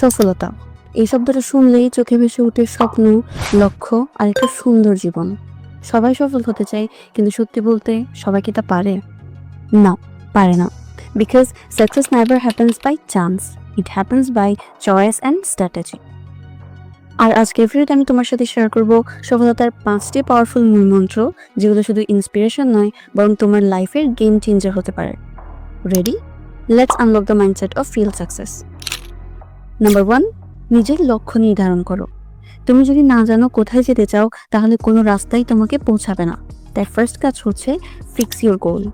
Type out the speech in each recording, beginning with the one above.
সফলতা। এই শব্দটা শুনলেই চোখে ভেসে উঠে স্বপ্ন, লক্ষ্য আর একটা সুন্দর জীবন। সবাই সফল হতে চায়, কিন্তু সত্যি বলতে সবাই কি তা পারে? না পারে না। Because success never happens by chance it happens by choice and strategy আর আজকে ভিডিওতে আমি তোমার সাথে শেয়ার করব সফলতার পাঁচটি পাওয়ারফুল মূলমন্ত্র যেগুলো শুধু ইন্সপিরেশন নয়, বরং তোমার লাইফের গেম চেঞ্জার হতে পারে। Ready let's unlock the mindset of feel success number one নিজের লক্ষ্য নির্ধারণ করো। তুমি যদি না জানো কোথায় যেতে চাও, তাহলে কোনো রাস্তাই তোমাকে পৌঁছাবে না। তাই ফার্স্ট কাজ হচ্ছে ফিক্স ইউর গোল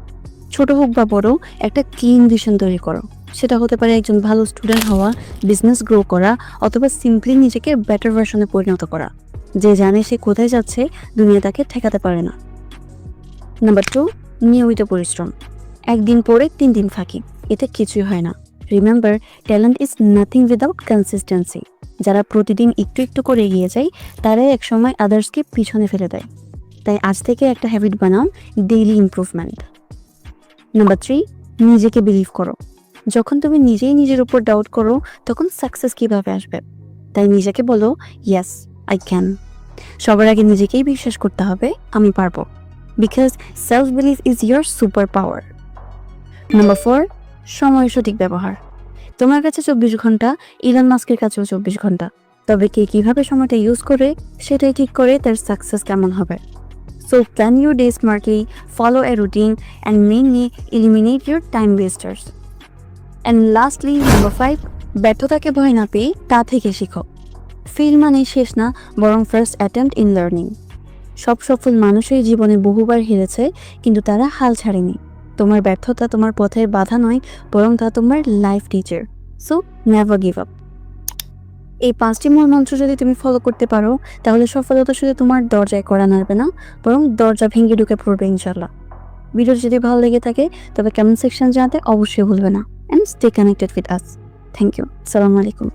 ছোট হোক বা বড়, একটা ক্লিন ভিশন তৈরি করো। সেটা হতে পারে একজন ভালো স্টুডেন্ট হওয়া বিজনেস গ্রো করা, অথবা সিম্পলি নিজেকে বেটার ভার্সনে পরিণত করা। যে জানে সে কোথায় যাচ্ছে, দুনিয়া তাকে ঠেকাতে পারে না। নাম্বার টু নিয়মিত পরিশ্রম। একদিন পরে তিন দিন ফাঁকি। এতে কিছুই হয় না। Remember talent is nothing without consistency যারা প্রতিদিন একটু একটু করে এগিয়ে যায়, তারাই একসময় আদার্সকে পিছনে ফেলে দেয়। তাই আজ থেকে একটা হ্যাবিট বানাও ডেইলি ইমপ্রুভমেন্ট নাম্বার থ্রি নিজেকে বিলিভ করো। যখন তুমি নিজেই নিজের উপর ডাউট করো, তখন সাকসেস কীভাবে আসবে? তাই নিজেকে বলো ইয়েস আই ক্যান সবার আগে নিজেকেই বিশ্বাস করতে হবে, আমি পারব। Because self believe is your super power number four সময়ের সঠিক ব্যবহার। তোমার কাছে চব্বিশ ঘণ্টা ইলন মাস্কের কাছেও চব্বিশ ঘণ্টা। তবে কে কীভাবে সময়টা ইউজ করে, সেটাই ঠিক করে তার সাকসেস কেমন হবে। So plan your day smartly follow a routine and mainly eliminate your time wasters and lastly number five ব্যর্থতাকে ভয় না পেয়ে তা থেকে শিখো। ফেল মানে শেষ না, বরং ফার্স্ট অ্যাটেম্প্ট ইন লার্নিং সব সফল মানুষই জীবনে বহুবার হেরেছে, কিন্তু তারা হাল ছাড়েনি। তোমার ব্যর্থতা তোমার পথের বাধা নয়, বরং তা তোমার life teacher so never give up এই পাঁচটি মূল মন্ত্র যদি তুমি ফলো করতে পারো, তাহলে সফলতা শুধু তোমার দরজায় করা নাড়বে না, বরং দরজা ভেঙে ঢুকে পড়বে ইনশাল্লাহ ভিডিও যদি ভালো লেগে থাকে, তবে কমেন্ট সেকশন জানাতে অবশ্যই ভুলবে না and stay connected with us thank you সালামু আলাইকুম